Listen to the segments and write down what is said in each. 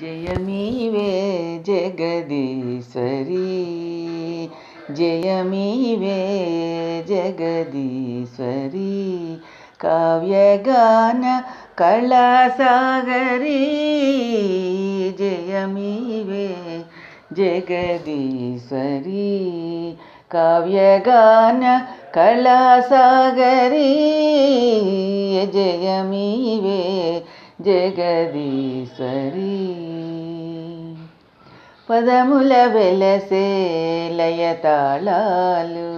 जयमीवे जगदीश्वरी जयमीवे जगदीश्वरी। काव्यगान कलासागरी जयमीवे जगदीश्वरी। काव्य गान कला सागरी जयमीवे जगदी జగదీశ్వరి. పదముల వెలసే లయతాళాలు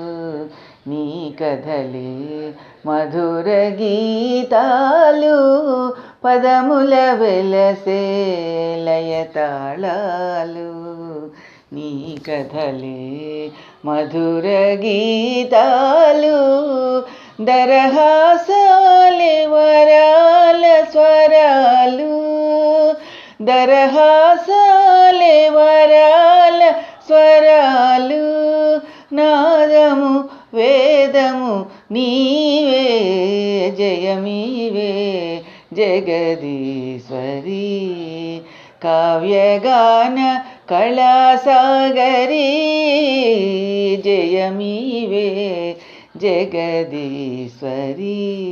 నీ కథలే మధుర గీతాలు. పదముల వెలసే లయతాళాలు నీ కథలే మధుర గీతాలు. దరహాసాలే వరా దరహాసాలే వరాల స్వరాలు నాదము వేదము నీవే జయమీవే జగదీశ్వరి. కావ్యగాన కళాసాగరీ జయమీవే జగదీశ్వరీ.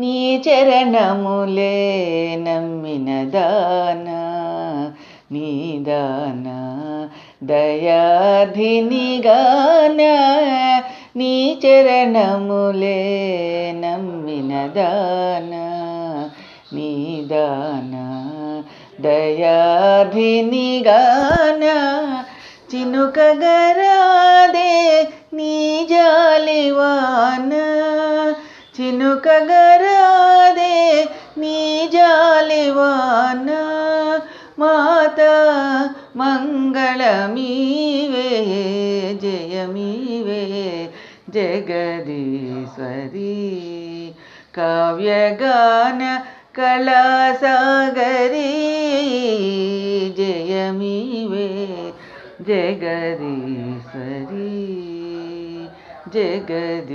నీ చరణములే నమ్మిన దానా నీ దానా దయాధినిగాన నీ చరణములే నమ్మిన దానా నీ దానా దయాధినిగాన. చినుకగరాదే నీ జాలివాన చినుకగరాదే నీ జాలివాన మాత మంగళమీవే జయమీవే జగదీశ్వరి కావ్యగాన కళాసాగరి జయమీవే జగదీశ్వరి जगदीश्वरी।